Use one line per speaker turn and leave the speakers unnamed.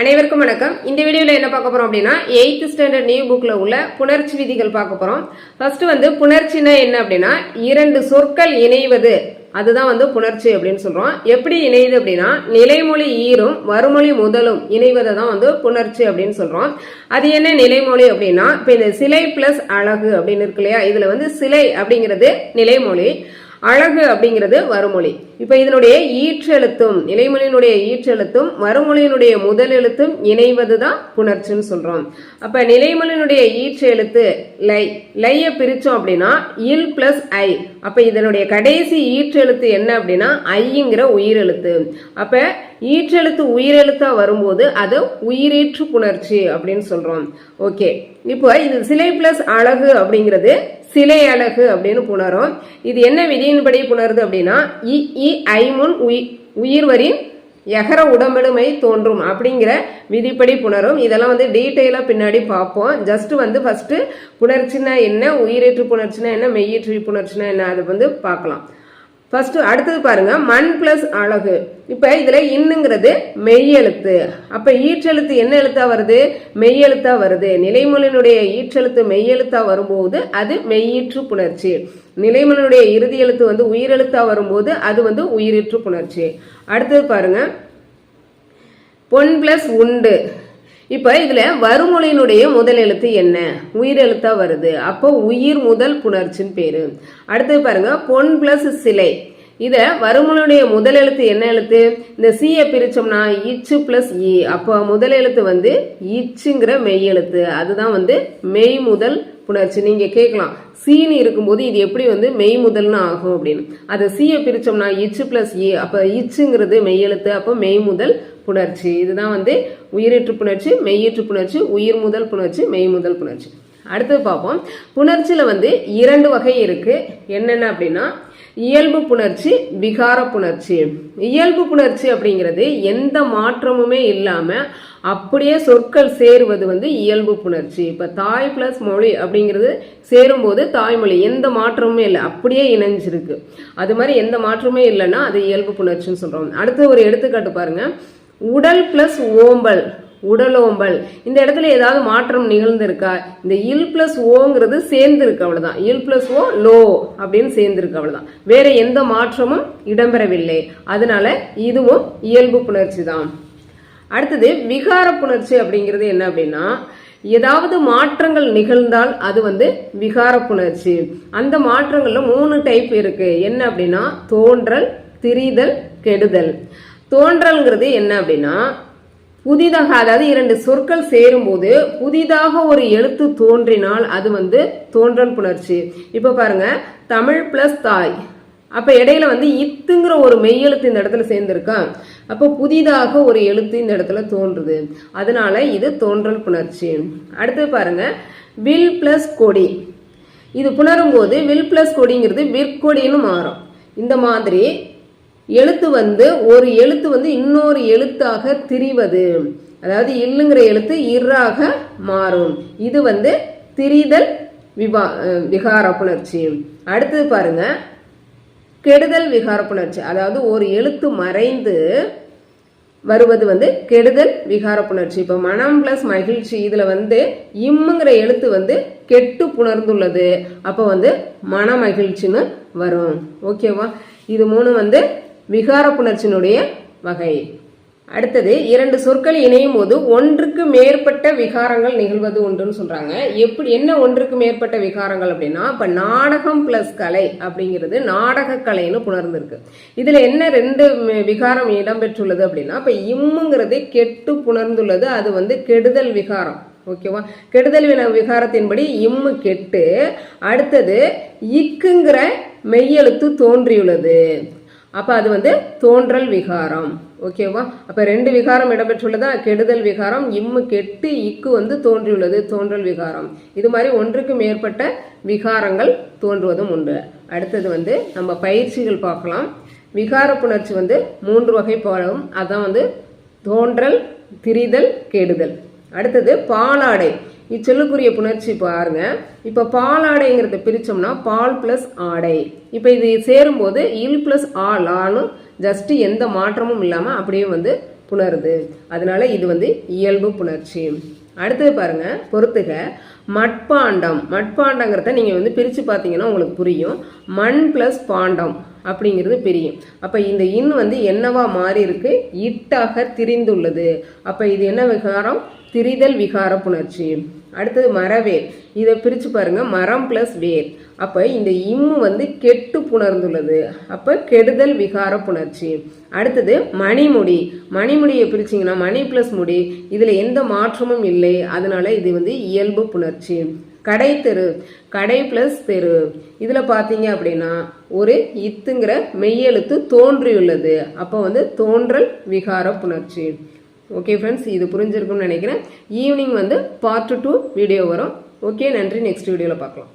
அனைவருக்கும் வணக்கம். இந்த வீடியோவில் என்ன பார்க்க போகிறோம் அப்படின்னா எயித்து ஸ்டாண்டர்ட் நியூ புக்கில் உள்ள புணர்ச்சி விதிகள் பார்க்க போகிறோம் ஃபர்ஸ்ட் வந்து புணர்ச்சினா என்ன அப்படின்னா இரண்டு சொற்கள் இணைவது. அதுதான் வந்து புணர்ச்சி அப்படின்னு சொல்கிறோம் எப்படி இணையுது அப்படின்னா நிலைமொழி ஈரும் வறுமொழி முதலும் இணைவதை தான் வந்து புணர்ச்சி அப்படின்னு சொல்கிறோம் அது என்ன நிலைமொழி அப்படின்னா இப்போ இந்த சிலை பிளஸ் அழகு அப்படின்னு இருக்கு இல்லையா? இதில் வந்து சிலை அப்படிங்கிறது நிலைமொழி. அழகு அப்படிங்கிறது வருமொழி இப்ப இதனுடைய ஈற்றெழுத்தும் நிலைமொழியினுடைய ஈற்றெழுத்தும் வருமொழியினுடைய முதல் எழுத்தும் இணைவதுதான் புணர்ச்சின்னு சொல்றோம். அப்ப நிலைமொழியினுடைய ஈற்றெழுத்து லை லைய பிரிச்சோம் அப்படின்னா இல் பிளஸ் ஐ அப்போ இதனுடைய கடைசி ஈற்றெழுத்து என்ன அப்படின்னா ஐங்கிற உயிரெழுத்து. அப்போ ஈற்றெழுத்து உயிரெழுத்தாக வரும்போது அது உயிரீற்று புணர்ச்சி அப்படின்னு சொல்கிறோம் ஓகே. இப்போ இது சிலை பிளஸ் அழகு அப்படிங்கிறது சிலை அழகு அப்படின்னு புணரும். இது என்ன விதியின்படி புணருது அப்படின்னா இ ஐ முன் உயிர் உயிர்வரின் எகர உடம்பெடுமை தோன்றும் அப்படிங்கிற விதிப்படி புணரும். இதெல்லாம் வந்து டீட்டெயிலாக பின்னாடி பார்ப்போம். ஜஸ்ட் வந்து ஃபஸ்ட்டு புணர்ச்சினா என்ன உயிரேற்று புணர்ச்சினா என்ன மெய்யேற்று புணர்ச்சினா என்ன அது வந்து பார்க்கலாம். ஃபஸ்ட்டு அடுத்தது பாருங்க மண் பிளஸ் அழகு. இப்போ இதில் இன்னுங்கிறது மெய்யெழுத்து. அப்போ ஈற்றெழுத்து என்ன எழுத்தா வருது? மெய்யெழுத்தா வருது. நிலைமொழியினுடைய ஈற்றெழுத்து மெய்யெழுத்தா வரும்போது அது மெய்யீற்று புணர்ச்சி. நிலைமொழியினுடைய இறுதி எழுத்து வந்து உயிரெழுத்தா வரும்போது அது வந்து உயிரீற்று புணர்ச்சி. அடுத்தது பாருங்க பொன் பிளஸ் உண்டு. இப்போ இதுல வருமொழியினுடைய முதல் எழுத்து என்ன? உயிர் எழுத்தா வருது. அப்போ உயிர் முதல் புணர்ச்சின்னு பேரு. அடுத்தது பாருங்க பொன் பிளஸ் சிலை. இத வருமொழியுடைய முதல் எழுத்து என்ன எழுத்து? இந்த சியை பிரிச்சோம்னா இச்சு பிளஸ் இ e. அப்போ முதல் எழுத்து வந்து இச்சுங்கிற மெய் எழுத்து. அதுதான் வந்து மெய் முதல் புணர்ச்சி. நீங்க கேட்கலாம். சீனு இருக்கும்போது இது எப்படி வந்து மெய் முதல்னு ஆகும் அப்படின்னு. அதை சீயை பிரிச்சோம்னா இச்சு பிளஸ் இ e. அப்ப இச்சுங்கிறது மெய் எழுத்து. அப்போ மெய் முதல் புணர்ச்சி. இதுதான் வந்து உயிரீற்று புணர்ச்சி மெய்யீற்று புணர்ச்சி உயிர் முதல் புணர்ச்சி மெய் முதல் புணர்ச்சி. அடுத்தது பார்ப்போம். புணர்ச்சியில் வந்து இரண்டு வகை இருக்கு. என்னென்ன அப்படின்னா இயல்பு புணர்ச்சி விகார புணர்ச்சி. இயல்பு புணர்ச்சி அப்படிங்கிறது எந்த மாற்றமுமே இல்லாமல் அப்படியே சொற்கள் சேருவது வந்து இயல்பு புணர்ச்சி. இப்போ தாய் பிளஸ் மொழி அப்படிங்கிறது சேரும்போது தாய்மொழி எந்த மாற்றமுமே இல்லை. அப்படியே இணைஞ்சிருக்கு. அது மாதிரி எந்த மாற்றமே இல்லைன்னா அது இயல்பு புணர்ச்சின்னு சொல்கிறோம் அடுத்து ஒரு எடுத்துக்காட்டு பாருங்கள் உடல் பிளஸ் ஓம்பல் உடலோம்பல் இந்த இடத்துல ஏதாவது மாற்றம் நிகழ்ந்திருக்கா? இந்த இல் பிளஸ் ஓங்கிறது சேர்ந்திருக்கு அவ்வளவுதான். இல் பிளஸ் ஓ லோ அப்படின்னு சேர்ந்திருக்கு அவ்வளவுதான். வேற எந்த மாற்றமும் இடம்பெறவில்லை. அதனால இதுவும் இயல்பு புணர்ச்சி தான். அடுத்தது விகார புணர்ச்சி அப்படிங்கிறது என்ன அப்படின்னா ஏதாவது மாற்றங்கள் நிகழ்ந்தால் அது வந்து விகார புணர்ச்சி. அந்த மாற்றங்கள்ல மூணு டைப் இருக்கு. என்ன அப்படின்னா தோன்றல் திரிதல் கெடுதல். தோன்றல்ங்கிறது என்ன அப்படின்னா புதிதாக அதாவது இரண்டு சொற்கள் சேரும்போது புதிதாக ஒரு எழுத்து தோன்றினால் அது வந்து தோன்றல் புணர்ச்சி. இப்போ பாருங்க தமிழ் பிளஸ் தாய். அப்போ இடையில வந்து இத்துங்கிற ஒரு மெய்யெழுத்து இந்த இடத்துல சேர்ந்துருக்கா? அப்போ புதிதாக ஒரு எழுத்து இந்த இடத்துல தோன்றுது. அதனால இது தோன்றல் புணர்ச்சி. அடுத்து பாருங்க வில் பிளஸ் கொடி. இது புணரும் போது வில் பிளஸ் கொடிங்கிறது விற்கொடின்னு மாறும். இந்த மாதிரி எழுத்து வந்து ஒரு எழுத்து வந்து இன்னொரு எழுத்தாக திரிவது. அதாவது இல்லுங்கிற எழுத்து இறாக மாறும். இது வந்து திரிதல் விவா விகார புணர்ச்சி அடுத்தது பாருங்க. கெடுதல் விகார புணர்ச்சி அதாவது ஒரு எழுத்து மறைந்து வருவது வந்து கெடுதல் விகார புணர்ச்சி இப்போ மனம் பிளஸ் மகிழ்ச்சி இதில் வந்து இம்முங்கிற எழுத்து வந்து கெட்டு புணர்ந்துள்ளது. அப்போ வந்து மன மகிழ்ச்சின்னு வரும். ஓகேவா? இது மூணு வந்து விகார புணர்ச்சியினுடைய வகை. அடுத்தது இரண்டு சொற்கள் இணையும் போது ஒன்றுக்கு மேற்பட்ட விகாரங்கள் நிகழ்வது உண்டுன்னு சொல்றாங்க. எப்படி என்ன ஒன்றுக்கு மேற்பட்ட விகாரங்கள் அப்படின்னா இப்ப நாடகம் பிளஸ் கலை அப்படிங்கிறது நாடக கலைன்னு புணர்ந்திருக்கு. இதுல என்ன ரெண்டு விகாரம் இடம்பெற்றுள்ளது அப்படின்னா இப்ப இம்முங்கிறது கெட்டு புணர்ந்துள்ளது அது வந்து கெடுதல் விகாரம். ஓகேவா கெடுதல் விகாரத்தின்படி இம்மு கெட்டு. அடுத்தது இக்குங்கிற மெய்யெழுத்து தோன்றியுள்ளது. அப்போ அது வந்து தோன்றல் விகாரம். ஓகேவா அப்போ ரெண்டு விகாரம் இடம்பெற்றுள்ளதா? கெடுதல் விகாரம் இம்மு கெட்டு இக்கு வந்து தோன்றியுள்ளது தோன்றல் விகாரம். இது மாதிரி ஒன்றுக்கு மேற்பட்ட விகாரங்கள் தோன்றுவதும் உண்டு. அடுத்தது வந்து நம்ம பயிற்சிகள் பார்க்கலாம். விகார புணர்ச்சி வந்து மூன்று வகை போலும் அதான் வந்து தோன்றல் திரிதல் கெடுதல். அடுத்தது பாலாடை. இச்சொல்லுக்குரிய புணர்ச்சி பாருங்க. இப்ப பாலாடைங்கிறத பிரிச்சோம்னா பால் பிளஸ் ஆடை. இப்ப இது சேரும்போது இல் பிளஸ் ஆல் ஆனும் ஜஸ்ட் எந்த மாற்றமும் இல்லாம அப்படியே வந்து புணருது. அதனால இது வந்து இயல்பு புணர்ச்சி. அடுத்தது பாருங்க பொறுத்துக. மட்பாண்டம். மட்பாண்டங்கிறத நீங்க வந்து பிரிச்சு பார்த்தீங்கன்னா உங்களுக்கு புரியும். மண் பிளஸ் பாண்டம் அப்படிங்கிறது பிரியும். அப்ப இந்த இன் வந்து என்னவா மாறி இருக்கு? இட்டாக திரிந்துள்ளது. அப்ப இது என்ன விகாரம்? திரிதல் விகார புணர்ச்சி. அடுத்தது மரவேர் இதை பிரித்து பாருங்கள் மரம் ப்ளஸ் வேர் அப்போ இந்த இம்மு வந்து கெட்டு புணர்ந்துள்ளது. அப்போ கெடுதல் விகார புணர்ச்சி. அடுத்தது மணிமுடி. மணிமுடியை பிரிச்சிங்கன்னா மணி ப்ளஸ் முடி. இதில் எந்த மாற்றமும் இல்லை. அதனால இது வந்து இயல்பு புணர்ச்சி. கடை தெரு. கடை ப்ளஸ் தெரு. இதில் பார்த்தீங்க அப்படின்னா ஒரு இத்துங்கிற மெய்யெழுத்து தோன்றியுள்ளது. அப்போ வந்து தோன்றல் விகார புணர்ச்சி. ஓகே ஃப்ரெண்ட்ஸ் இது புரிஞ்சிருக்கும்னு நினைக்கிறேன். ஈவினிங் வந்து பார்ட் டூ வீடியோ வரும். ஓகே நன்றி. நெக்ஸ்ட் வீடியோவில் பார்க்கலாம்.